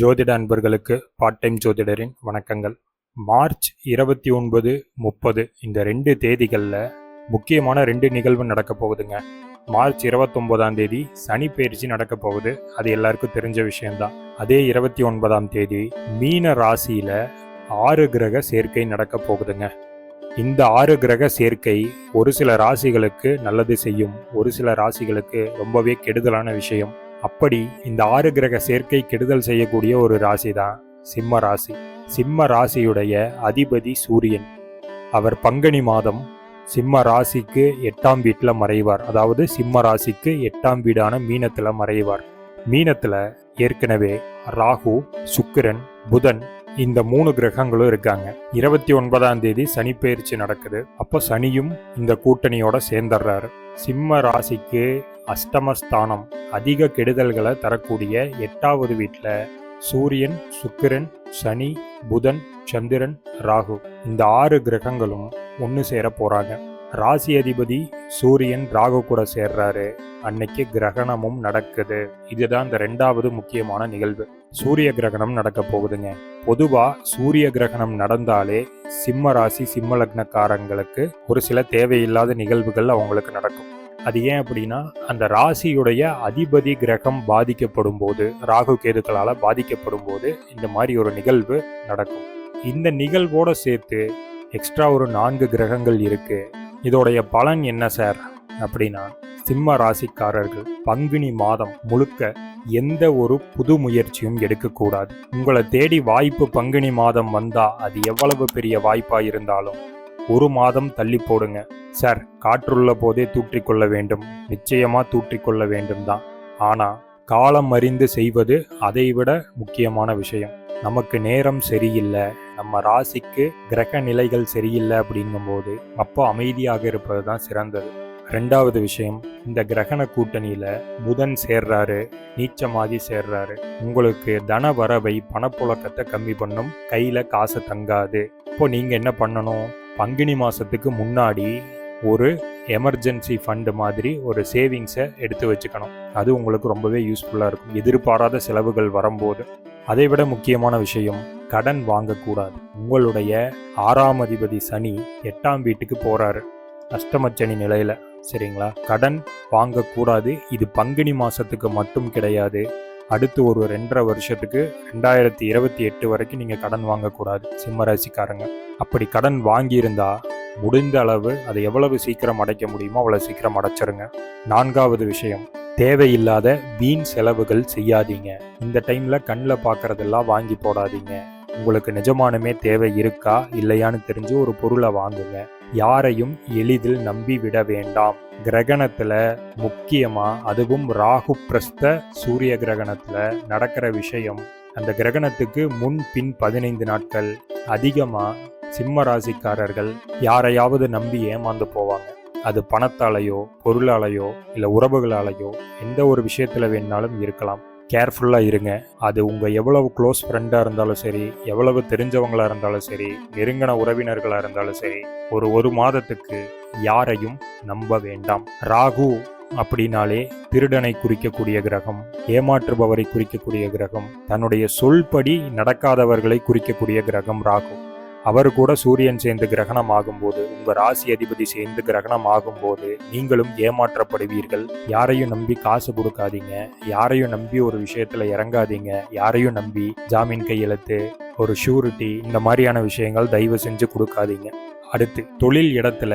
ஜோதிட அன்பர்களுக்கு part time ஜோதிடரின் வணக்கங்கள். மார்ச் இருபத்தி ஒன்பது முப்பது இந்த ரெண்டு தேதிகளில் முக்கியமான ரெண்டு நிகழ்வு நடக்க போகுதுங்க. மார்ச் இருபத்தொம்போதாம் தேதி சனி பயிற்சி நடக்க போகுது. அது எல்லாருக்கும் தெரிஞ்ச விஷயம்தான். அதே இருபத்தி ஒன்பதாம் தேதி மீன ராசியில் ஆறு கிரக சேர்க்கை நடக்க போகுதுங்க. இந்த ஆறு கிரக சேர்க்கை ஒரு சில ராசிகளுக்கு நல்லது செய்யும் ஒரு சில ராசிகளுக்கு ரொம்பவே கெடுதலான விஷயம். அப்படி இந்த ஆறு கிரக சேர்க்கை கெடுதல் செய்யக்கூடிய ஒரு ராசி தான் சிம்ம ராசி. சிம்ம ராசியுடைய அதிபதி சூரியன். அவர் பங்குனி மாதம் சிம்ம ராசிக்கு எட்டாம் வீட்டில் மறைவார். அதாவது சிம்ம ராசிக்கு எட்டாம் வீடான மீனத்தில் மறைவார். மீனத்தில் ஏற்கனவே ராகு சுக்கிரன் புதன் இந்த மூணு கிரகங்களும் இருக்காங்க. இருபத்தி ஒன்பதாம் தேதி சனி பயிற்சி நடக்குது. அப்போ சனியும் இந்த கூட்டணியோட சேர்ந்துடுறாரு. சிம்ம ராசிக்கு அஷ்டமஸ்தானம் அதிக கெடுதல்களை தரக்கூடிய எட்டாவது வீட்டில் சூரியன் சுக்கிரன் சனி புதன் சந்திரன் ராகு. இந்த ஆறு கிரகங்களும் ஒன்று சேர போகிறாங்க ராசி அதிபதி சூரியன் ராகு கூட சேர்றாரு. அன்னைக்கு கிரகணமும் நடக்குது. இதுதான் இந்த ரெண்டாவது முக்கியமான நிகழ்வு. சூரிய கிரகணம் நடக்க போகுதுங்க. பொதுவா சூரிய கிரகணம் நடந்தாலே சிம்ம ராசி சிம்ம லக்னக்காரங்களுக்கு ஒரு சில தேவையில்லாத நிகழ்வுகள் அவங்களுக்கு நடக்கும். அது ஏன் அப்படின்னா அந்த ராசியுடைய அதிபதி கிரகம் பாதிக்கப்படும் போது ராகு கேதுக்களால் பாதிக்கப்படும் போது இந்த மாதிரி ஒரு நிகழ்வு நடக்கும். இந்த நிகழ்வோடு சேர்த்து எக்ஸ்ட்ரா ஒரு நான்கு கிரகங்கள் இருக்கு. இதோடைய பலன் என்ன சார்? அப்படின்னா சிம்ம ராசிக்காரர்கள் பங்குனி மாதம் முழுக்க எந்த ஒரு புது முயற்சியும் எடுக்கக்கூடாது. உங்களை தேடி வாய்ப்பு பங்குனி மாதம் வந்தா அது எவ்வளவு பெரிய வாய்ப்பா இருந்தாலும் ஒரு மாதம் தள்ளி போடுங்க. சார் காற்றுள்ள போதே தூற்றிக்கொள்ள வேண்டும். நிச்சயமா தூற்றிக்கொள்ள வேண்டும் தான் ஆனா காலம் அறிந்து செய்வது அதைவிட முக்கியமான விஷயம். நமக்கு நேரம் சரியில்லை. நம்ம ராசிக்கு கிரக நிலைகள் சரியில்லை அப்படிங்கும்போது அப்போ அமைதியாக இருப்பது தான் சிறந்தது. ரெண்டாவது விஷயம் இந்த கிரகண கூட்டணியில புதன் சேர்றாரு நீச்சமாதி சேர்றாரு. உங்களுக்கு தன வரவை பணப்புழக்கத்தை கம்மி பண்ணும் கையில காசு தங்காது. இப்போ நீங்க என்ன பண்ணணும்? பங்குனி மாதத்துக்கு முன்னாடி ஒரு எமர்ஜென்சி ஃபண்டு மாதிரி ஒரு சேவிங்ஸை எடுத்து வச்சுக்கணும். அது உங்களுக்கு ரொம்பவே யூஸ்ஃபுல்லாக இருக்கும். எதிர்பாராத செலவுகள் வரும்போது. அதை விட முக்கியமான விஷயம் கடன் வாங்கக்கூடாது. உங்களுடைய ஆறாம் அதிபதி சனி எட்டாம் வீட்டுக்கு போகிறாரு அஷ்டமச்சனி நிலையில் சரிங்களா? கடன் வாங்கக்கூடாது. இது பங்குனி மாதத்துக்கு மட்டும் கிடையாது. அடுத்து ஒரு ரெண்டரை வருஷத்துக்கு ரெண்டாயிரத்தி இருபத்தி எட்டு வரைக்கும் நீங்கள் கடன் வாங்கக்கூடாது. சிம்ம ராசிக்காரங்க. அப்படி கடன் வாங்கியிருந்தா முடிந்த அளவு அதை எவ்வளவு சீக்கிரம் அடைக்க முடியுமோ அவ்வளோ சீக்கிரம் அடைச்சிருங்க. நான்காவது விஷயம் தேவையில்லாத வீண் செலவுகள் செய்யாதீங்க. இந்த டைம்ல கண்ணில் பார்க்கறதெல்லாம் வாங்கி போடாதீங்க. உங்களுக்கு நிஜமானுமே தேவை இருக்கா இல்லையான்னு தெரிஞ்சு ஒரு பொருளை வாங்குங்க. யாரையும் எளிதில் நம்பி விட வேண்டாம். கிரகணத்துல முக்கியமா அதுவும் ராகு பிரஸ்த சூரிய கிரகணத்துல நடக்கிற விஷயம். அந்த கிரகணத்துக்கு முன் பின் பதினைந்து நாட்கள். அதிகமாக சிம்ம ராசிக்காரர்கள் யாரையாவது நம்பி ஏமாந்து போவாங்க. அது பணத்தாலேயோ பொருளாலேயோ இல்லை உறவுகளாலேயோ எந்த ஒரு விஷயத்துல வேணாலும் இருக்கலாம். கேர்ஃபுல்லாக இருங்க. அது உங்கள் எவ்வளவு க்ளோஸ் ஃப்ரெண்டாக இருந்தாலும் சரி எவ்வளவு தெரிஞ்சவங்களாக இருந்தாலும் சரி நெருங்கின உறவினர்களாக இருந்தாலும் சரி ஒரு ஒரு மாதத்துக்கு யாரையும் நம்ப வேண்டாம். ராகு அப்படின்னாலே திருடனை குறிக்கக்கூடிய கிரகம் ஏமாற்றுபவரை குறிக்கக்கூடிய கிரகம் தன்னுடைய சொல்படி நடக்காதவர்களை குறிக்கக்கூடிய கிரகம் ராகு. அவர் கூட சூரியன் சேர்ந்து கிரகணம் ஆகும்போது உங்க ராசி அதிபதி சேர்ந்து கிரகணம் ஆகும்போது நீங்களும் ஏமாற்றப்படுவீர்கள். யாரையும் நம்பி காசு கொடுக்காதீங்க. யாரையும் நம்பி ஒரு விஷயத்துல இறங்காதீங்க. யாரையும் நம்பி ஜாமீன் கையெழுத்து ஒரு ஷூரிட்டி இந்த மாதிரியான விஷயங்கள் தயவு செஞ்சு கொடுக்காதீங்க. அடுத்து தொழில் இடத்துல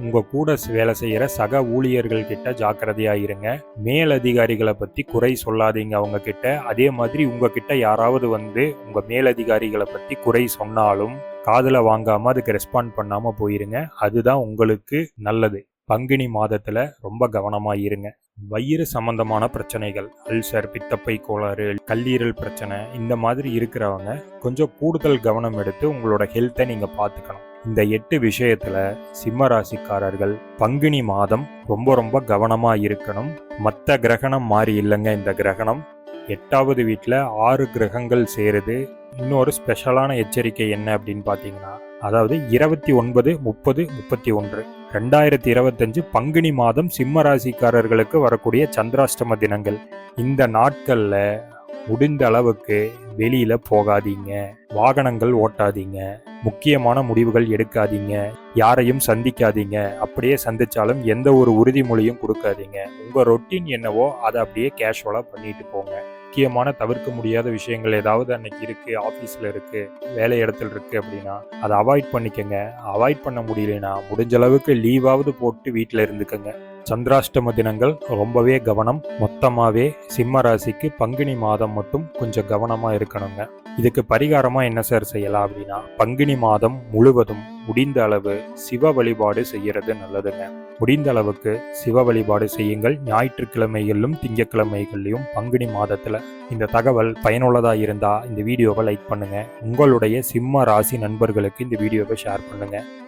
உங்க கூட வேலை செய்யற சக ஊழியர்கள் கிட்ட ஜாக்கிரதையா இருங்க. மேலதிகாரிகளை பத்தி குறை சொல்லாதீங்க அவங்க கிட்ட அதே மாதிரி உங்ககிட்ட யாராவது வந்து உங்க மேலதிகாரிகளை பத்தி குறை சொன்னாலும் காதுல வாங்காம அதுக்கு ரெஸ்பாண்ட் பண்ணாம போயிருங்க. அதுதான் உங்களுக்கு நல்லது. பங்குனி மாதத்துல ரொம்ப கவனமா இருங்க. வயிறு சம்பந்தமான பிரச்சனைகள் அல்சர் பித்தப்பை கோளாறு கல்லீரல் பிரச்சனை இந்த மாதிரி இருக்கிறவங்க கொஞ்சம் கூடுதல் கவனம் எடுத்து உங்களோட ஹெல்த்தை நீங்க பார்த்துக்கணும் இந்த எட்டு விஷயத்துல சிம்ம ராசிக்காரர்கள் பங்குனி மாதம் ரொம்ப ரொம்ப கவனமா இருக்கணும். மற்ற கிரகணம் மாறி இல்லைங்க இந்த கிரகணம். எட்டாவது வீட்டில் ஆறு கிரகங்கள் சேருது. இன்னொரு ஸ்பெஷலான எச்சரிக்கை என்ன அப்படின்னு பார்த்தீங்கன்னா அதாவது இருபத்தி ஒன்பது முப்பது முப்பத்தி ஒன்று. ரெண்டாயிரத்தி இருபத்தஞ்சு பங்குனி மாதம் சிம்ம ராசிக்காரர்களுக்கு வரக்கூடிய சந்திராஷ்டம தினங்கள். இந்த நாட்களில் முடிந்த அளவுக்கு வெளியில போகாதீங்க. வாகனங்கள் ஓட்டாதீங்க. முக்கியமான முடிவுகள் எடுக்காதீங்க. யாரையும் சந்திக்காதீங்க. அப்படியே சந்திச்சாலும் எந்த ஒரு உறுதிமொழியும் கொடுக்காதீங்க. உங்க ரொட்டீன் என்னவோ அதை அப்படியே கேஷுவலா பண்ணிட்டு போங்க. முக்கியமான தவிர்க்க முடியாத விஷயங்கள் ஏதாவது அன்னைக்கு இருக்கு ஆஃபீஸில் இருக்கு வேலை இடத்துல இருக்கு அப்படின்னா அதை அவாய்ட் பண்ணிக்கங்க. அவாய்ட் பண்ண முடியலனா முடிஞ்ச அளவுக்கு லீவாவது போட்டு வீட்டில் இருந்துக்கங்க. சந்திராஷ்டம தினங்கள் ரொம்பவே கவனம். மொத்தமாகவே சிம்ம ராசிக்கு பங்குனி மாதம் மட்டும் கொஞ்சம் கவனமாக இருக்கணுங்க. இதுக்கு பரிகாரமாக என்ன சார் செய்யலாம் அப்படின்னா பங்குனி மாதம் முழுவதும் முடிந்த அளவு சிவ வழிபாடு செய்யறது நல்லதுங்க. முடிந்த அளவுக்கு சிவ வழிபாடு செய்யுங்கள். ஞாயிற்றுக்கிழமைகளிலும் திங்கக்கிழமைகளிலும் பங்குனி மாதத்தில் இந்த தகவல் பயனுள்ளதாக இருந்தால் இந்த வீடியோவை லைக் பண்ணுங்கள் உங்களுடைய சிம்ம ராசி நண்பர்களுக்கு இந்த வீடியோவை ஷேர் பண்ணுங்கள்